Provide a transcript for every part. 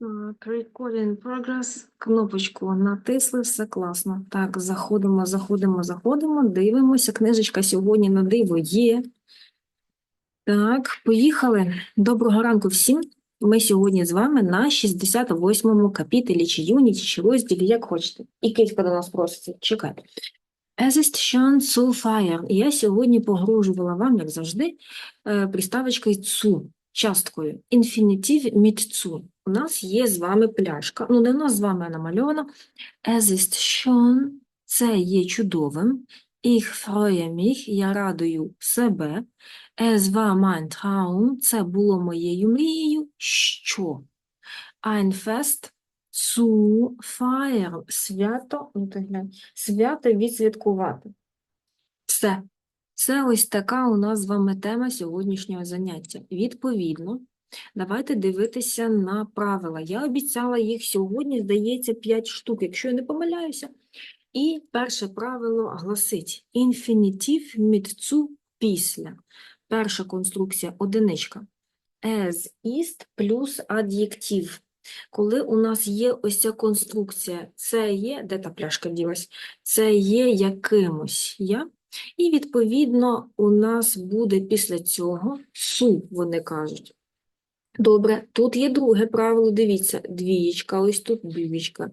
Recording progress. Кнопочку натисли, все класно. Так, заходимо, заходимо, заходимо, дивимося. Книжечка сьогодні на диво є. Так, поїхали. Доброго ранку всім. Ми сьогодні з вами на 68-му капітелі, чи юніті, чи розділі, як хочете. І кілька до нас проситься. Чекайте. Zu feiern. Я сьогодні погрожувала вам, як завжди, е, приставочкою «цу», часткою. Інфінітив mit «zu». У нас є з вами пляшка. Ну, не в нас з вами намальовано. Es ist schon, це є чудовим. Ich freue mich, я радую себе. Es war mein Traum, це було моєю мрією. Що? Ein Fest zu feiern. Свято, ну, свято відсвяткувати. Все. Це ось така у нас з вами тема сьогоднішнього заняття. Відповідно, давайте дивитися на правила. Я обіцяла їх сьогодні, здається, 5 штук, якщо я не помиляюся. І перше правило гласить інфінітив mit після. Перша конструкція одиничка. As ist плюс ад'єктив. Коли у нас є ось ця конструкція, це є, де та пляшка ділась? Це є якимось я. І, відповідно, у нас буде після цього су, вони кажуть. Добре, тут є друге правило, дивіться, двієчка, ось тут двієчка.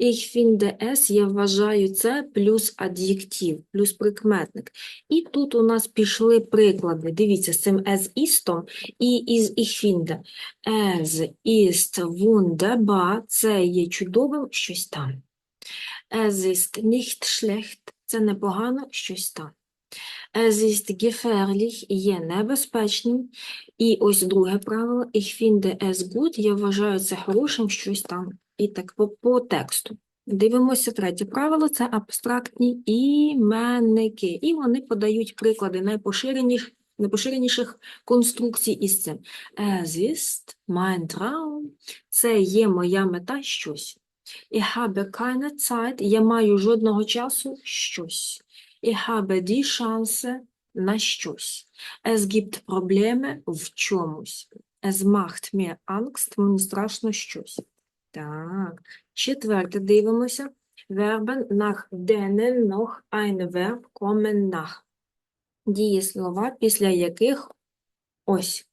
Ich finde es, я вважаю це, плюс ад'єктив, плюс прикметник. І тут у нас пішли приклади, дивіться, з цим es істом і із ich finde. Es ist wunderbar, це є чудовим, щось там. Es ist nicht schlecht, це непогано, щось там. Es ist gefährlich, є небезпечним. І ось друге правило. Ich finde es gut, я вважаю це хорошим, щось там. І так по, по тексту. Дивимося третє правило, це абстрактні іменники. І вони подають приклади найпоширеніших, найпоширеніших конструкцій із цим. Es ist mein Traum, це є моя мета, щось. Ich habe keine Zeit, я маю жодного часу, щось. Ich habe die Chance на щось. Es gibt Probleme в чомусь. Es macht mir Angst, мені страшно щось. Так, четверте дивимося. Verben nach denen noch ein Verb kommen nach. Дієслова, після яких ось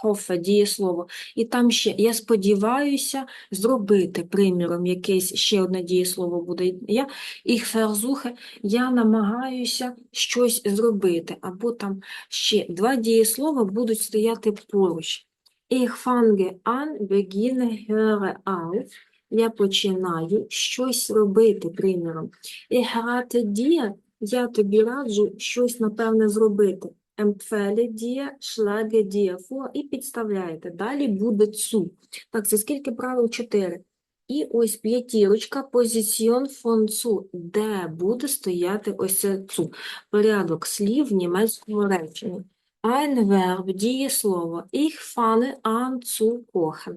Хофе, дієслово. І там ще, я сподіваюся, зробити, приміром, якесь ще одне дієслово буде. Я їх versuche, я намагаюся щось зробити. Або там ще два дієслова будуть стояти поруч. Ich fange an, beginne, höre auf. Я починаю щось робити, приміром. Ich rate dir, я тобі раджу щось, напевне, зробити empfehle dir, schlage dir vor і підставляєте. Далі буде цу. Так, це скільки правил? Чотири. І ось п'ятірочка, позиціон фон цу, де буде стояти ось це цу. Порядок слів в німецькому реченні. Ein Verb, дієслово. Ich fange an zu kochen.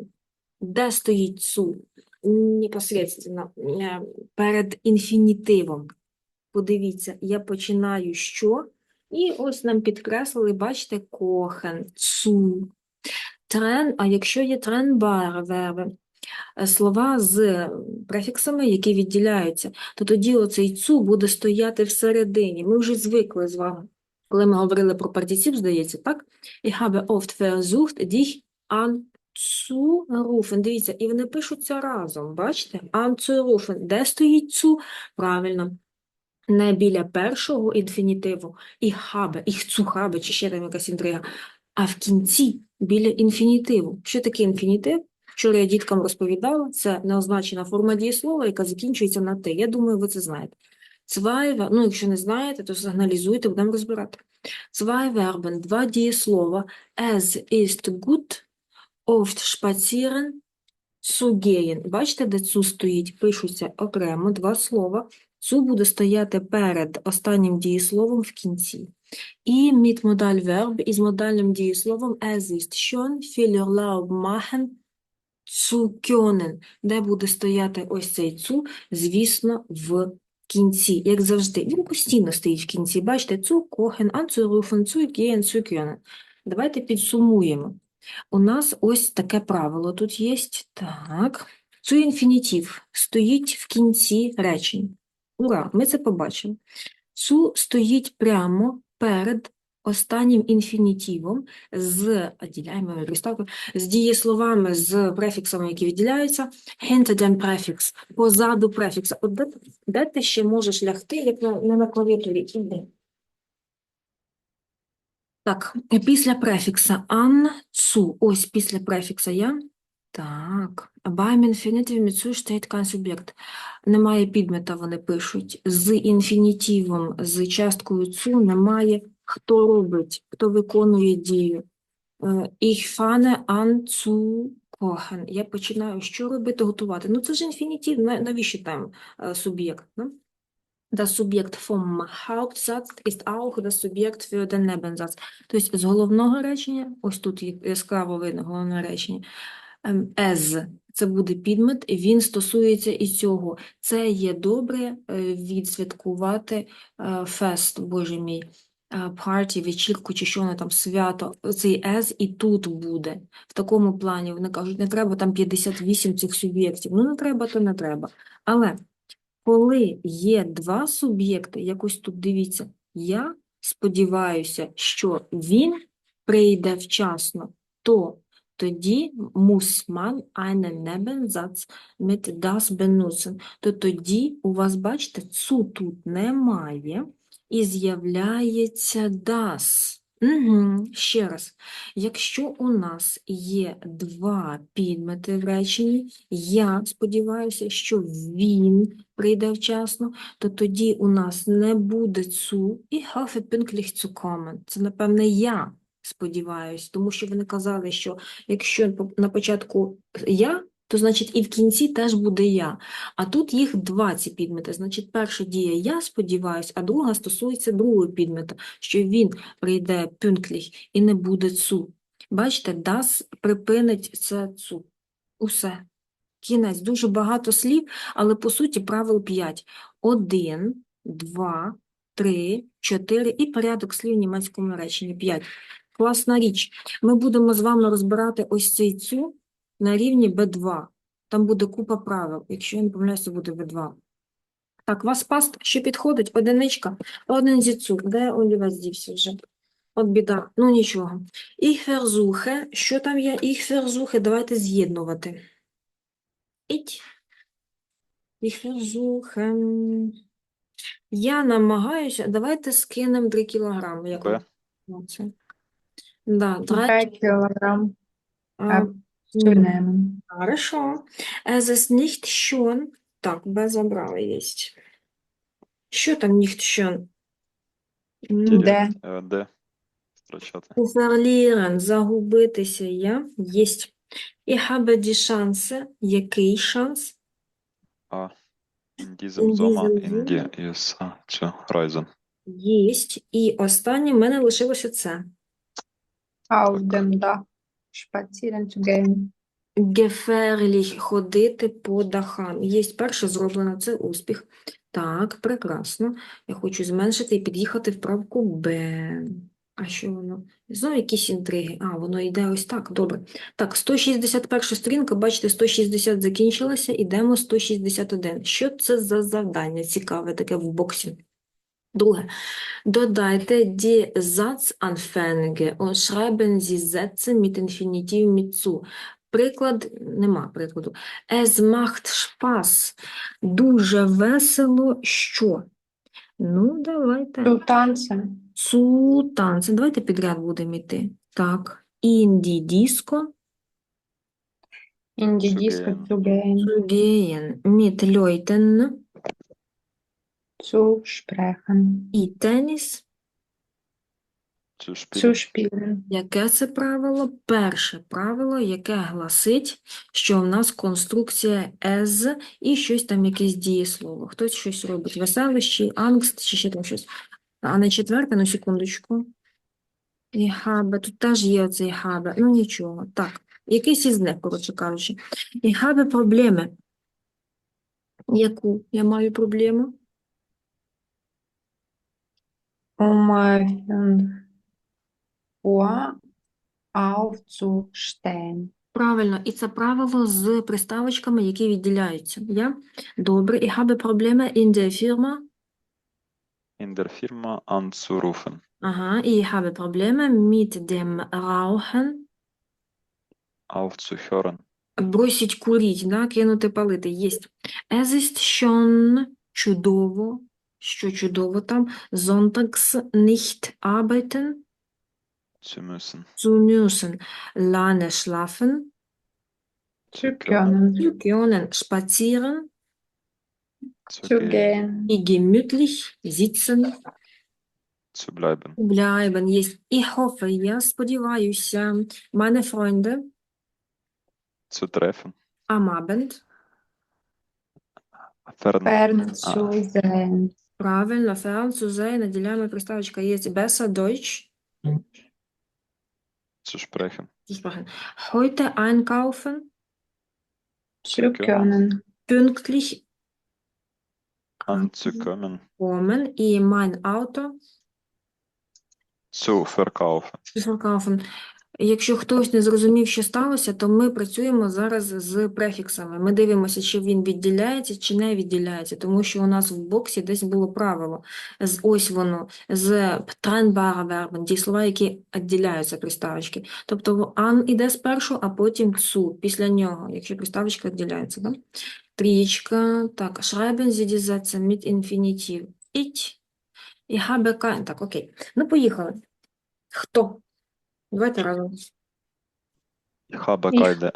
Де стоїть цу? Непосредственно е, перед інфінітивом. Подивіться, я починаю що? І ось нам підкреслили, бачите, кохен, цу, трен, а якщо є тренбар верби, е, слова з префіксами, які відділяються, то тоді оцей цу буде стояти всередині. Ми вже звикли з вами. Коли ми говорили про партицip, здається, так? Ich habe oft versucht, dich anzurufen. Дивіться, і вони пишуться разом, бачите? Anzurufen. Де стоїть цу? Правильно не біля першого інфінітиву і хабе, і хабе, чи ще там якась інтрига, а в кінці біля інфінітиву. Що таке інфінітив? Вчора я діткам розповідала, це неозначена форма дієслова, яка закінчується на «ти». Я думаю, ви це знаєте. Zwei, ну, якщо не знаєте, то сигналізуйте, будемо розбирати. Verben, два дієслова. Es ist gut, oft spazieren, zu gehen. Бачите, де цу стоїть? Пишуться окремо два слова. Цу буде стояти перед останнім дієсловом в кінці. І мідмодаль верб із модальним дієсловом es ist schon viel Urlaub machen zu können, де буде стояти ось цей цу, звісно, в кінці, як завжди. Він постійно стоїть в кінці. Бачите, zu kochen, anzurufen, zu gehen, zu können. Давайте підсумуємо. у нас ось таке правило тут є. Так. Цю інфінітив стоїть в кінці речень. Ура, ми це побачили. Цу стоїть прямо перед останнім інфінітивом з, відділяємо приставкою, з дієсловами, з префіксами, які відділяються, dem prefix, позаду префікса. От де, де ти ще можеш лягти, як на, не на клавіатурі? Іди. Так, після префікса an, zu. Ось після префікса я. Так, beim mit zu steht kein Subjekt. Немає підмета, вони пишуть. З інфінітивом, з часткою цу немає хто робить, хто виконує дію. Е, Ich fange an zu kochen. Я починаю що робити, готувати. Ну це ж інфінітив, навіщо там е, суб'єкт? Ну? Das Subjekt vom Hauptsatz ist auch das Subjekt für den Nebensatz. Тобто з головного речення, ось тут яскраво видно головне речення, as – це буде підмет, він стосується і цього. Це є добре е, відсвяткувати е, фест, боже мій, е, парті, вечірку чи що воно там, свято. Цей as і тут буде. В такому плані вони кажуть, не треба там 58 цих суб'єктів. Ну, не треба, то не треба. Але коли є два суб'єкти, якось тут дивіться, я сподіваюся, що він прийде вчасно, то тоді muss man einen Nebensatz mit das benutzen. То тоді у вас, бачите, цу тут немає і з'являється das. Угу. Ще раз. Якщо у нас є два підмети в реченні, я сподіваюся, що він прийде вчасно, то тоді у нас не буде цу і hoffe pünktlich zu. Це, напевне, я сподіваюся, тому що вони казали, що якщо на початку я, то значить і в кінці теж буде я. А тут їх два ці підмети. Значить, перша дія я сподіваюся, а друга стосується другого підмета, що він прийде pünktlich і не буде цу. Бачите, das припинить це цу. Усе. Кінець. Дуже багато слів, але по суті правил 5. Один, два, три, чотири і порядок слів в німецькому реченні 5. Класна річ. Ми будемо з вами розбирати ось цей цю на рівні B2. Там буде купа правил. Якщо я не помиляюся, буде B2. Так, вас паст, що підходить? Одиничка. Один зіцу. Де олівець дівся вже? От біда. Ну нічого. Versuche. Що там є? Versuche. Давайте з'єднувати. Ich versuche. Я намагаюся. Давайте скинемо 3 кілограми. Як Б. Да, 3 Drei Kilogramm а. Хорошо. Es ist nicht. Так, Б забрали єсть. Що там nicht schon? М, Де? Е, Де? Втрачати. Verlieren, загубитися я. Єсть. Ich habe die Chance. Який шанс? А. In In diesem Sommer diesem in die USA zu reisen. Єсть. І останнє в мене лишилося це. Dem Dach spazieren zu gehen. Ходити по дахам. Є перше зроблено, це успіх. Так, прекрасно. Я хочу зменшити і під'їхати в правку Б. А що воно? Знову якісь інтриги. А, воно йде ось так, добре. Так, 161 сторінка, бачите, 160 закінчилася, ідемо 161. Що це за завдання цікаве таке в боксі? Друге. Dodайте die Satzanfänge und schreiben Sie Sätze mit Infinitiv mit zu. Приклад, нема прикладу. Es macht Spaß. Дуже весело, що? Ну, давайте. Zu tanzen. Цу танці. Давайте підряд будемо йти. Так. In die Disco In die Zu Disco gehen. zu gehen. zu gehen. Mit Leuten Zu sprechen. і теніс. Zu spielen. Яке це правило? Перше правило, яке гласить, що в нас конструкція as і щось там якесь дієслово. Хтось щось робить. Веселище, ангст чи ще там щось. А не четверте, ну секундочку. І хабе. Тут теж є оцей хабе. Ну нічого. Так. Якийсь із них, коротше кажучи. І хабе проблеми. Яку я маю проблему? Um äh, fünf Uhr aufzustehen. Правильно, і це правило з приставочками, які відділяються. Я? Добре. Ich habe Probleme in der Firma. In der Firma anzurufen. Ага. Ich habe Probleme mit dem Rauchen. Aufzuhören. Бросить курить, да? кинути палити. Єсть. Es ist schon чудово. Що чудово там? Sonntags nicht arbeiten Zu müssen. zu müssen. Lange schlafen. Zu können. Zu können. Spazieren. Zu Zu gehen. gehen. І gemütlich sitzen. Zu bleiben. Bleiben. Єсть. Ich hoffe, я сподіваюся. Meine Freunde Zu treffen. am Abend. Fern. Fern zu sehen. Правильно, ферн сузей, наділяємо приставочка є besser Deutsch. Zu sprechen. zu sprechen. Heute einkaufen, Zu können. können. pünktlich Anzukommen. kommen, і mein Auto Zu verkaufen. zu verkaufen. Якщо хтось не зрозумів, що сталося, то ми працюємо зараз з префіксами. Ми дивимося, чи він відділяється, чи не відділяється, тому що у нас в боксі десь було правило. З ось воно, з Verben, ті слова, які відділяються приставочки. Тобто an іде спершу, а потім zu, після нього, якщо приставочка відділяється. Да? Трієчка. Так, Sätze mit Infinitiv. Ich, ich habe kein... Так, окей. Ну, поїхали. Хто? Давайте разом. Ich habe Ich- keine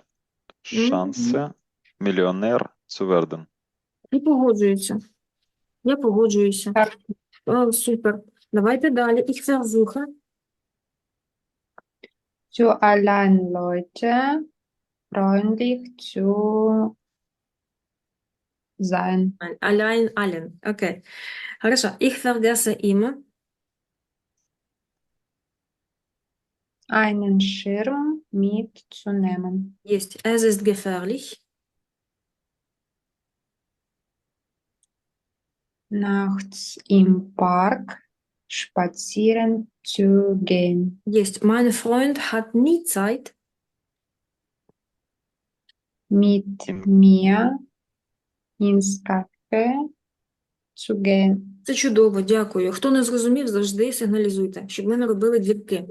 Chance, Millionär zu werden. І погоджуюся. Я погоджуюся. Так. О, супер. Давайте далі. Ich versuche. Zu allen Leute freundlich zu sein. Allein, allen. Окей. Хорошо. Ich vergesse immer. Einen Schirm mitzunehmen. Есть. Es ist gefährlich. Nachts im Park spazieren zu gehen. Есть. Mein Freund hat nie Zeit. Mit mir ins Café zu gehen. Це чудово, дякую. Хто не зрозумів, завжди сигналізуйте, щоб ми не робили двірки.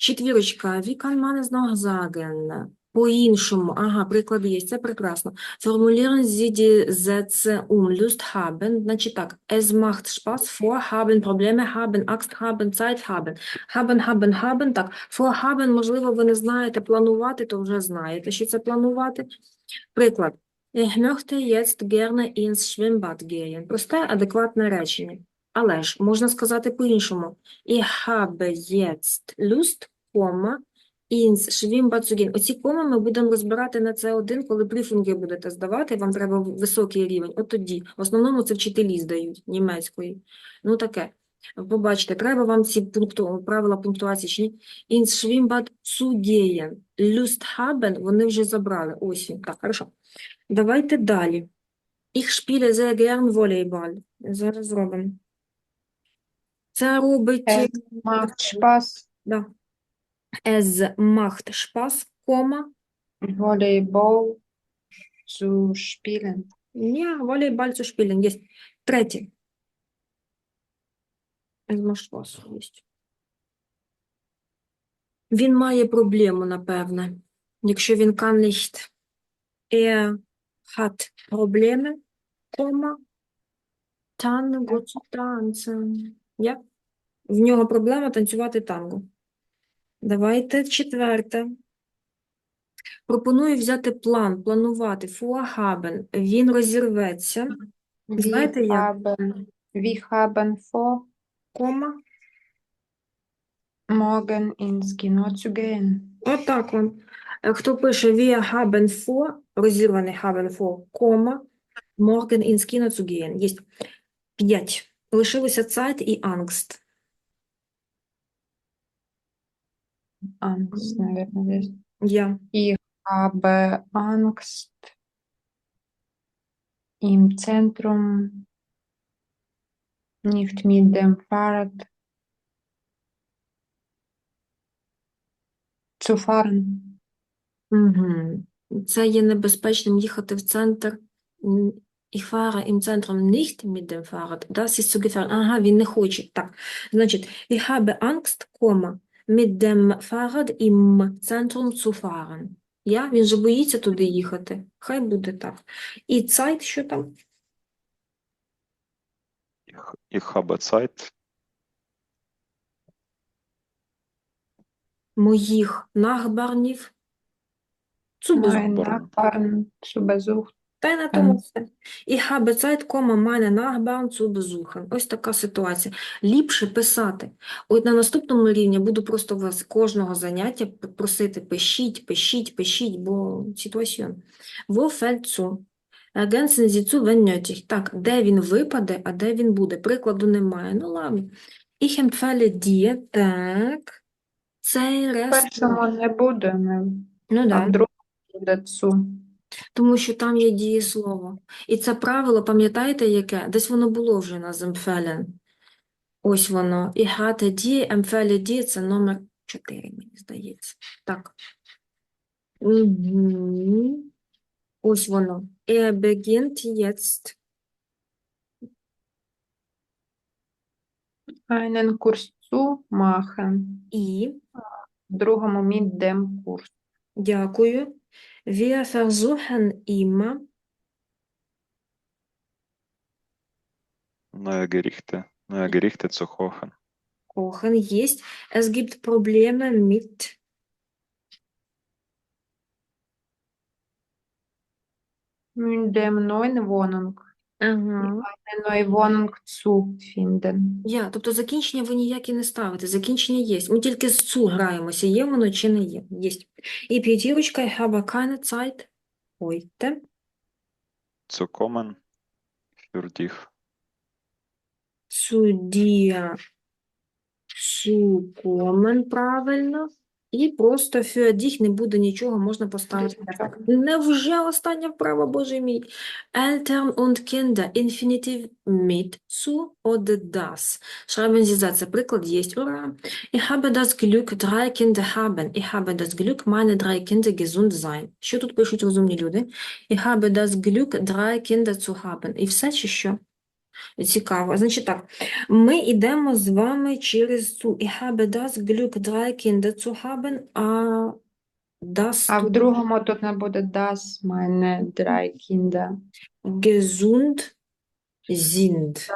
Четвірочка. Wie kann man es noch sagen? По-іншому. Ага, приклад є. Це прекрасно. Formulieren Sie die Sätze um. Lust haben. Значить так. Es macht Spaß. Vorhaben, Probleme haben, Angst haben, Zeit haben. Haben, haben, haben. Так. Vorhaben, можливо, ви не знаєте планувати, то вже знаєте, що це планувати. Приклад. Ich möchte jetzt gerne ins Schwimmbad gehen. Просте, адекватне речення. Але ж можна сказати по-іншому. Ich habe jetzt Lust, кома, ins Schwimmbad. Оці коми ми будемо розбирати на це один, коли брифінги будете здавати, вам треба високий рівень. От тоді. В основному це вчителі здають німецької. Ну таке. Побачите, треба вам ці пункту, правила пунктуації чи ні? Ins Schwimmbad zu gehen. Lust haben вони вже забрали. Ось він. Так, хорошо. Давайте далі. Ich spiele sehr gern Volleyball. Зараз зробимо. Це робить... Es macht Spaß, Да. Es macht Spaß, кома. Volleyball zu spielen. Ja, Volleyball zu spielen. Есть. Третє. Es macht Spaß. Есть. Він має проблему, напевне. Якщо він kann nicht. Er hat Probleme, кома. Tango zu tanzen. Я? В нього проблема танцювати танго. Давайте четверте. Пропоную взяти план, планувати, vorhaben. Він розірветься, Знаєте, як? haben vor, кома. morgen ins Kino zu gehen. Отак он. Хто пише wir haben vor, розірваний haben vor, кома, morgen ins Kino zu gehen. Єсть. П'ять. Лишилося Zeit і Angst. Angst, наверное, здесь. Я. habe Angst im Zentrum nicht mit dem Fahrrad Zu fahren. Угу. Це є небезпечним їхати в центр. М, Ich fahre im Zentrum nicht mit dem Fahrrad. Das ist zu gefährlich. Ага, він не хоче. Так. Значить, ich habe Angst, Komma, mit dem Fahrrad im Zentrum zu fahren. Я? Він же боїться туди їхати. Хай буде так. І Zeit, що там? Ich, ich habe Zeit, Моїх нахбарнів. Zu Besuch. Nachbarn. Nachbarn zu Besuch. Та й на тому все. Ich habe Zeit, meine Nachbarn zu besuchen. Ось така ситуація. Ліпше писати. От на наступному рівні буду просто вас кожного заняття просити пишіть, пишіть, пишіть, бо ситуаціон. Wo fällt zu? Ergänzen Sie zu, wenn nötig. Так, де він випаде, а де він буде? Прикладу немає. Ну ладно. Ich empfehle dir, так. Цей ресторан. першому не буде, не- Ну а да. в другому буде zu. Тому що там є дієслово. І це правило, пам'ятаєте, яке? Десь воно було вже на Empfehlen. Ось воно. І hatte die, empfehle die – це номер 4, мені здається. Так. Угу. Ось воно. Er beginnt jetzt. Einen Kurs zu machen. І, В другому dem Kurs. дякую, wir versuchen immer, neue Gerichte, neue Gerichte zu kochen. kochen есть. Es gibt Probleme mit Mit dem neuen Wohnung. Ага. Zu finden. Я, тобто закінчення ви ніякі не ставите, закінчення є. Ми тільки з цу граємося, є воно чи не є. Єсть. І п'ятірочка, ich habe keine Zeit heute Zu kommen für dich. zu dir zu kommen, правильно. І просто für не буде нічого, можна поставити. так. Невже остання вправа, боже мій? Eltern und Kinder, Infinitiv mit zu oder das. Schreiben Sie Sätze. Приклад есть. Ура! Ich habe das Glück, drei Kinder haben. Ich habe das Glück, meine drei Kinder gesund sein. Що тут пишуть розумні люди? Ich habe das Glück, drei Kinder zu haben. І все чи що? Цікаво. Значить так, ми йдемо з вами через цю. Ich habe das Glück, drei Kinder zu haben, а das А в другому тут не буде das, meine drei Kinder gesund sind.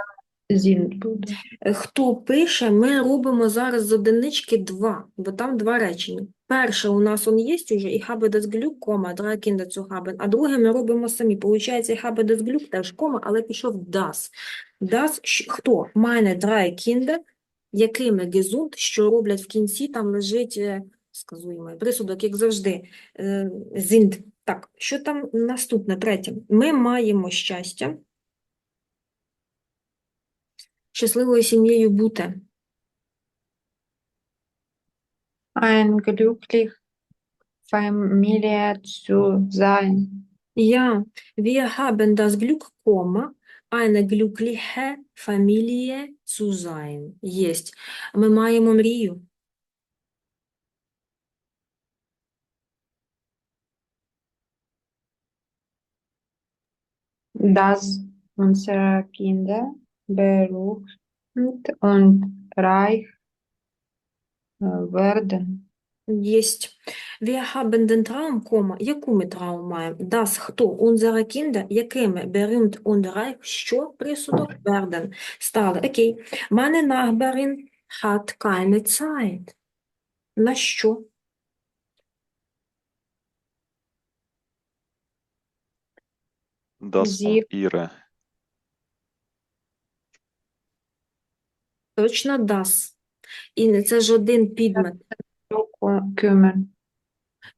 Sind буде. Е, Хто пише, ми робимо зараз з одинички два, бо там два речення. Перше у нас он є уже, ich habe das кома, Kinder zu haben, а друге ми робимо самі. Получається, ich habe das теж кома, але пішов das. Das, хто? Meine drei якими gesund, що роблять в кінці, там лежить, е, сказуємо, присудок, як завжди, е, sind. Так, що там наступне, третє? Ми маємо щастя щасливою сім'єю бути. Ein glücklich Familie zu sein. Ja, wir haben das Glück, eine glückliche Familie zu sein. Єсть. Ми маємо мрію. dass unsere Kinder berühmt und reich äh, werden. Єсть. Wir haben den Traum, Komma. Яку ми травму маємо? Das хто? Unsere Kinder, якими? Berühmt und reich, що? Присудок? Werden. Стали. Окей. Meine Nachbarin hat keine Zeit. На що? Das Sie- und ihre. Точно das. І це ж один підмет. Kümmern.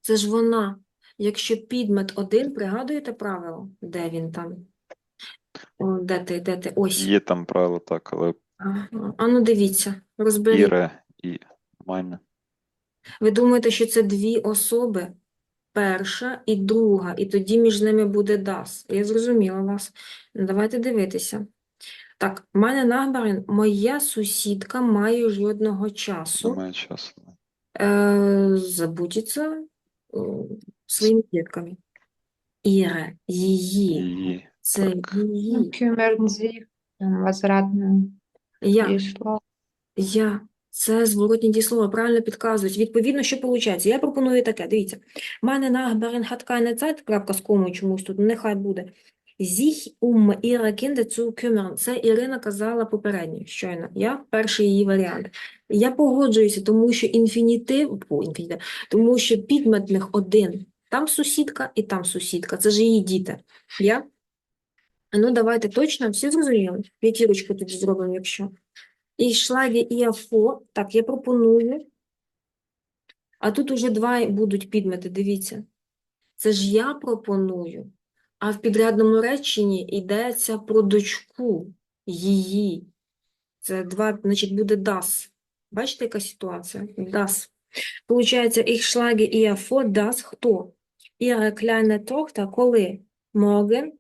Це ж вона. Якщо підмет один, пригадуєте правило? Де він там? О, де ти, де ти? Ось. Є там правило так, але Ага. А ну дивіться, розберіть. іре і meine. Ви думаєте, що це дві особи? Перша і друга, і тоді між ними буде das. Я зрозуміла вас. Ну, Давайте дивитися. Так, мене Nachbarin, моя сусідка має жодного часу. Немає часу. э, заботиться э, своїми дітками. Іра, її, Її. це так. її. Kümmert sich um Я, дійшло. я. Це зворотні дієслова, правильно підказують. Відповідно, що виходить? Я пропоную таке, дивіться. Meine Nachbarin hat keine Zeit, крапка з комою чомусь тут, нехай буде. Sich um ihre Kinder zu kümmern. Це Ірина казала попередньо, щойно. Я перший її варіант. Я погоджуюся, тому що інфінітив, о, інфінітив, тому що підметних один. Там сусідка і там сусідка. Це ж її діти. Я? Ну, давайте точно, всі зрозуміли? П'ятірочку тоді зробимо, якщо. І шлаги і афо. Так, я пропоную. А тут уже два будуть підмети, дивіться. Це ж я пропоную. А в підрядному реченні йдеться про дочку її. Це два, значить, буде das. Бачите, яка ситуація? Das. Получається, ich schlage ihr vor, das хто? Ihre kleine Tochter, коли? Morgen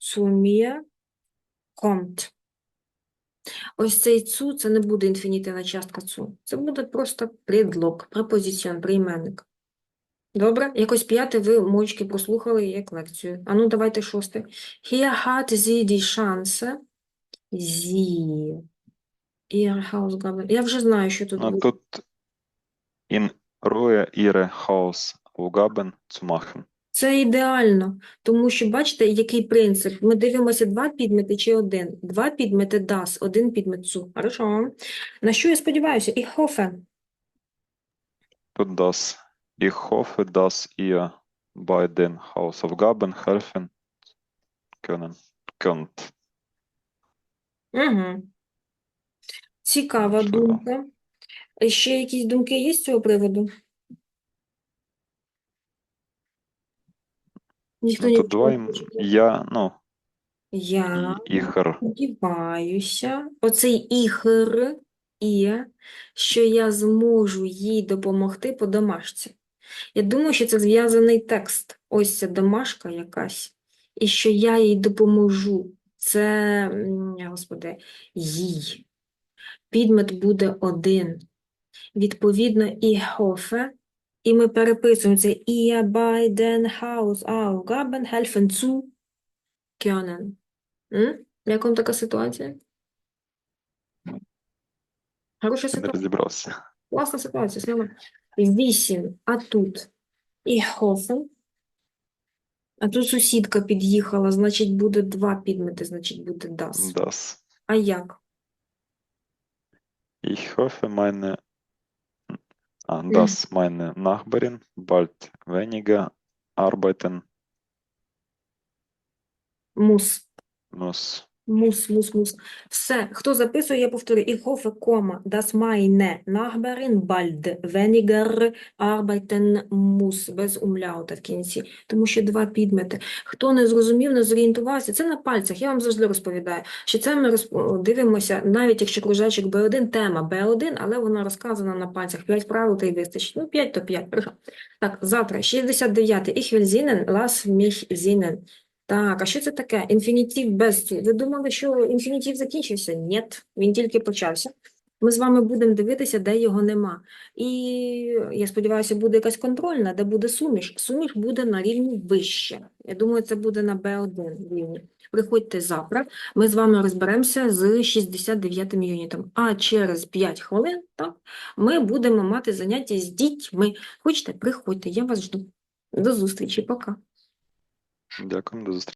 zu mir kommt. Ось цей цу, це не буде інфінітивна частка цу. Це буде просто предлог, препозиціон, прийменник. Добре? Якось п'яте ви мовчки прослухали як лекцію. А ну, давайте шосте. Hier hat sie die Chance, sie, ihr Hausgaben. Я вже знаю, що тут Ну, буде. тут in Ruhe ihre Hausaufgaben zu machen. Це ідеально, тому що бачите, який принцип? Ми дивимося два підмети чи один. Два підмети das, один підмет zu. Хорошо. На що я сподіваюся? Ich hoffe. Тут das. Ich hoffe, dass ihr bei den Hausaufgaben helfen können. Könnt. Угу. Цікава Можливо. думка. Ще якісь думки є з цього приводу? Ніхто Ну, тут два ім- я, ну, Я і ігор. сподіваюся, оцей ігр є, що я зможу їй допомогти по домашці. Я думаю, що це зв'язаний текст, ось ця домашка якась, і що я їй допоможу. Це, господи, їй. Підмет буде один. Відповідно, і Хофе, і ми переписуємо це «Ihr bei Хаус, Ау, Габен Хельфен Цу М? Як вам така ситуація? Хороша ситуація. Класна ситуація, слава. 8 а тут і Хофен. А тут сусідка під'їхала, значить, буде два підмети, значить, буде das. Das. А як? Ich hoffe, meine, ah, dass meine Nachbarin bald weniger arbeiten Muss. muss. Мус, мус, мус. Все. Хто записує, я повторю. Ich hoffe, кома, dass meine Nachbarin bald weniger arbeiten muss. Без умляута в кінці. Тому що два підмети. Хто не зрозумів, не зорієнтувався, це на пальцях. Я вам завжди розповідаю, що це ми дивимося, навіть якщо кружечок B1, тема B1, але вона розказана на пальцях. П'ять правил та й вистачить. Ну, п'ять то п'ять. Так, завтра, 69-й. Ich will singen, lass mich singen. Так, а що це таке? Інфінітив без. Ви думали, що інфінітив закінчився? Ні, він тільки почався. Ми з вами будемо дивитися, де його нема. І я сподіваюся, буде якась контрольна, де буде суміш. Суміш буде на рівні вище. Я думаю, це буде на B1 рівні. Приходьте завтра, ми з вами розберемося з 69-м юнітом. А через 5 хвилин так, ми будемо мати заняття з дітьми. Хочете, приходьте, я вас жду. До зустрічі, пока. Дякую, до зустрічі.